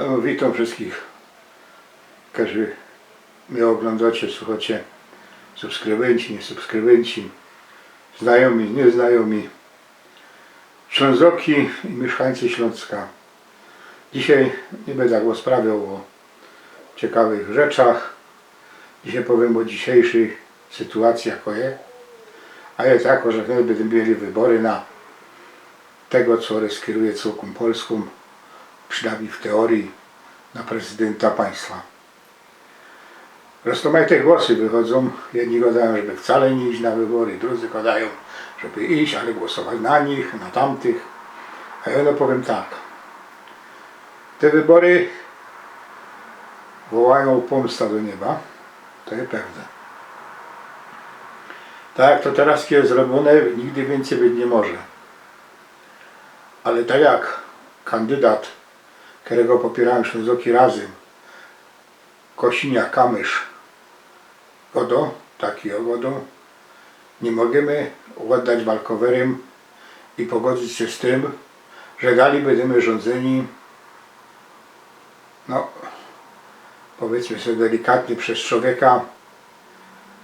No, witam wszystkich, którzy mnie oglądacie, słuchacie, subskrybenci, niesubskrybenci, znajomi, nieznajomi, Ślązoki i mieszkańcy Śląska. Dzisiaj nie będę rozprawiał o ciekawych rzeczach. Dzisiaj powiem o dzisiejszej sytuacji, jako jest. A jest jako, że wtedy będziemy mieli wybory na tego, co skieruje całką Polską, przynajmniej w teorii, na prezydenta państwa. Rozmaite głosy wychodzą. Jedni gadają, żeby wcale nie iść na wybory, drudzy gadają, żeby iść, ale głosować na nich, na tamtych. A ja no powiem tak. Te wybory wołają pomsta do nieba. To jest pewne. Tak jak to teraz jest zrobione, nigdy więcej być nie może. Ale tak jak kandydat, którego popierałem Ślązoki razem, Kosinia Kamysz. Godo, taki Godo, nie możemy oddać walkowerem i pogodzić się z tym, że dali będziemy rządzeni no powiedzmy sobie delikatnie przez człowieka,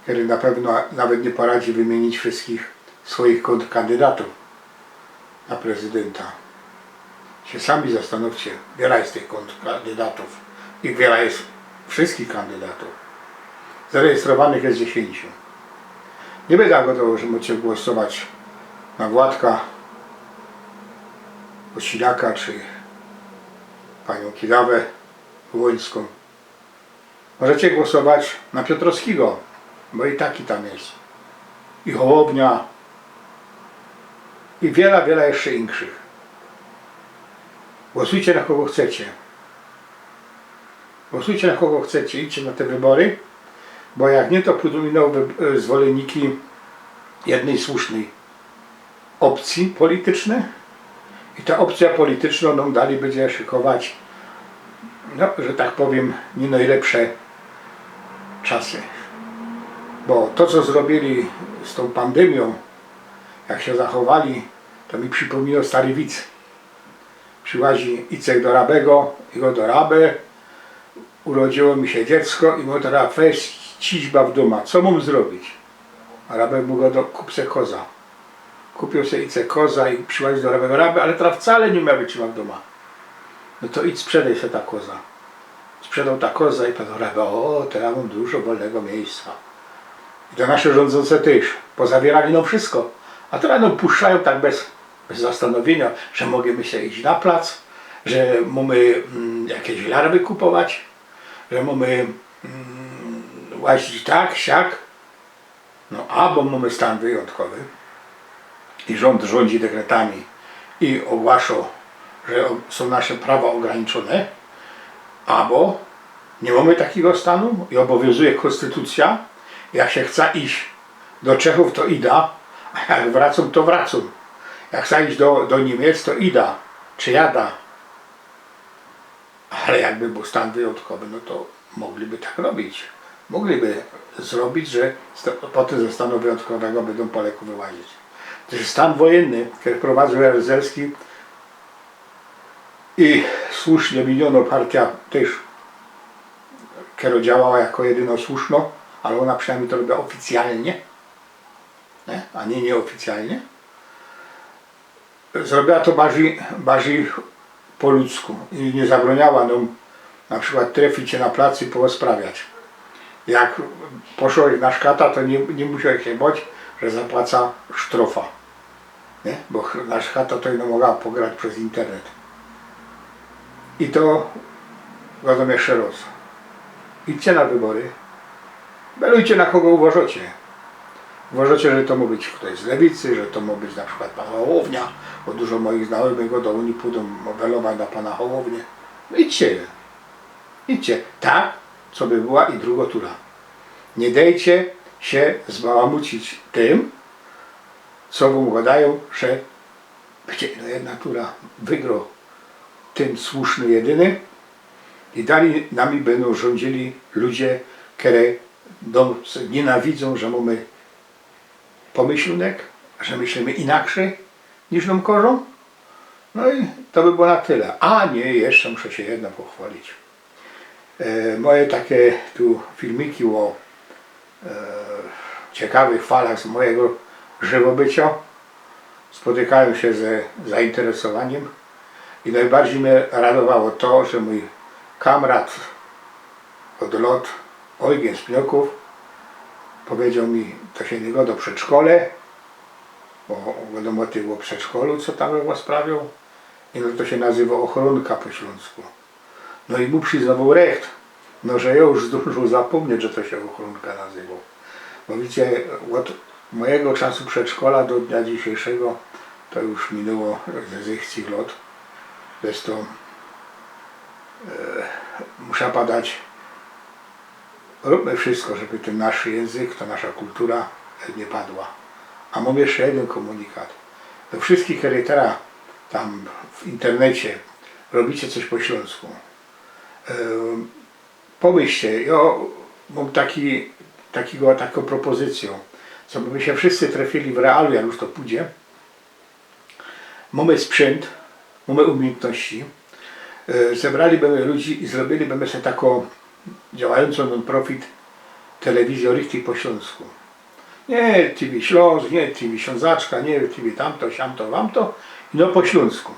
który na pewno nawet nie poradzi wymienić wszystkich swoich kandydatów na prezydenta. Się sami zastanówcie, wiele jest tych kandydatów i wiele jest wszystkich kandydatów. Zarejestrowanych jest 10. Nie będę gotowy, że możecie głosować na Władka, Osiliaka czy panią Kidawę Łońską. Możecie głosować na Piotrowskiego, bo i taki tam jest. I Hołownia. I wiele, wiele jeszcze innych. Głosujcie na kogo chcecie. Głosujcie na kogo chcecie, idźcie na te wybory, bo jak nie, to pójdą wy- zwolenniki jednej słusznej opcji politycznej i ta opcja polityczna nam dalej będzie szykować, no, że tak powiem, nie najlepsze czasy. Bo to, co zrobili z tą pandemią, jak się zachowali, to mi przypomina stary widz. Przyłazi Icek do Rabego, jego do Rabę, urodziło mi się dziecko i mu teraz weź ciźba w doma. Co mam zrobić? A Rabek mu go do kup se koza. Kupił sobie Ice koza i przyłazi do Rabego Rabę, ale teraz wcale nie miał być w doma. No to idź sprzedaj się ta koza. Sprzedał ta koza i pan Rabę, o teraz mam dużo wolnego miejsca. I to nasze rządzące też. Pozabierali nam wszystko. A teraz nam puszczają tak bez, bez zastanowienia, że możemy się iść na plac, że mamy mm, jakieś larwy kupować, że mamy mm, łazić tak, siak. No albo mamy stan wyjątkowy i rząd rządzi dekretami i ogłasza, że są nasze prawa ograniczone, albo nie mamy takiego stanu i obowiązuje konstytucja. Jak się chce iść do Czechów, to ida, a jak wracam, to wracam. Jak iść do, do Niemiec, to ida, czy jada. Ale jakby był stan wyjątkowy, no to mogliby tak robić. Mogliby zrobić, że potem ze stanu wyjątkowego będą Polaków wyłazić. Jest stan wojenny, który prowadził Jaruzelski i słusznie miniono partia też, która działała jako jedyno słuszno, ale ona przynajmniej to robiła oficjalnie, nie? a nie nieoficjalnie. Zrobiła to bardziej, bardziej po ludzku i nie zabraniała nam na przykład trafić się na plac i porozprawiać. Jak poszłeś na szkata, to nie, nie musiałeś się bać, że zapłaca sztrofa. Nie? Bo na szkata to nie mogła pograć przez internet. I to wiadomo jeszcze raz. Idźcie na wybory. Belujcie na kogo uważacie. Uważacie, że to ma być ktoś z lewicy, że to ma być na przykład pan Hołownia, bo dużo moich znajomych go do Unii pójdą belować na pana Hołownię. No idźcie. Idźcie. Tak, co by była i druga tura. Nie dajcie się zbałamucić tym, co wam gadają, że będzie no jedna tura wygrał tym słuszny jedyny i dalej nami będą rządzili ludzie, które nienawidzą, że mamy pomyślnik, że myślimy inaczej niż nam korzą. No i to by było na tyle. A nie, jeszcze muszę się jedno pochwalić. E, moje takie tu filmiki o e, ciekawych falach z mojego żywobycia spotykają się ze zainteresowaniem i najbardziej mnie radowało to, że mój kamrat od lot Eugen Spnioków powiedział mi, to się nie go do przedszkole, bo wiadomo ty było przedszkolu, co tam było sprawiał. I no to się nazywa ochronka po śląsku. No i mu przyznawał recht, no że ja już zdążył zapomnieć, że to się ochronka nazywał. Bo widzicie, od mojego czasu przedszkola do dnia dzisiejszego to już minęło ze zechcich lot. Zresztą e, muszę padać róbmy wszystko, żeby ten nasz język, ta nasza kultura nie padła. A mam jeszcze jeden komunikat. Do wszystkich, którzy teraz tam w internecie robicie coś po śląsku. Yy, pomyślcie, ja mam taki, takiego, taką propozycję, co by się wszyscy trafili w realu, jak już to pójdzie. Mamy sprzęt, mamy umiejętności. Yy, zebralibyśmy ludzi i zrobilibyśmy sobie taką działającą non-profit telewizję Richtig po śląsku. Nie TV Śląsk, nie TV Ślązaczka, nie TV tamto, siamto, wamto, no po śląsku.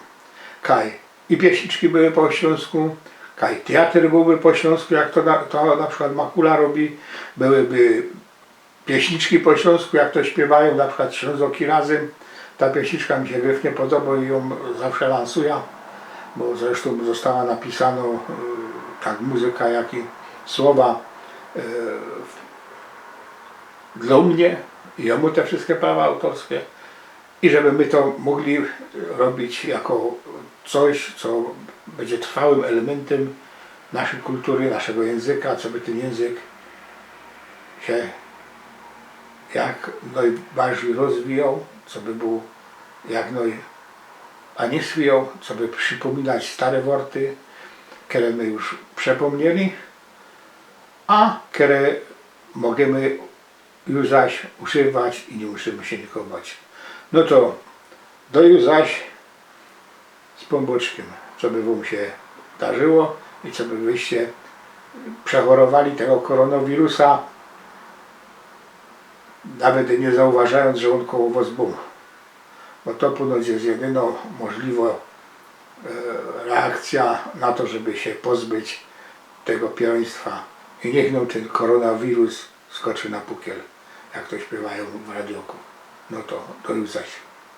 Kaj. I pieśniczki były po śląsku, kaj teatr byłby po śląsku, jak to na, to na przykład Makula robi, byłyby pieśniczki po śląsku, jak to śpiewają, na przykład Ślązoki razem. Ta pieśniczka mi się gryfnie podoba i ją zawsze lansuję, bo zresztą została napisana y, tak muzyka, jak i słowa y, dla mnie jemu te wszystkie prawa autorskie i żeby my to mogli robić jako coś, co będzie trwałym elementem naszej kultury, naszego języka, co by ten język się jak najbardziej rozwijał, co by był jak naj, a nie swijał, co by przypominać stare worty, które my już przepomnieli, a które możemy już zaś używać i nie musimy się nikogo bać. No to do już zaś z pomboczkiem, co by wam się darzyło i co by wyście przechorowali tego koronawirusa, nawet nie zauważając, że on koło was był. Bo to ponoć jest jedyna możliwa e, reakcja na to, żeby się pozbyć tego pierństwa. I niech nam ten koronawirus skoczy na pukiel, jak to śpiewają w radioku. No to, to już zaś.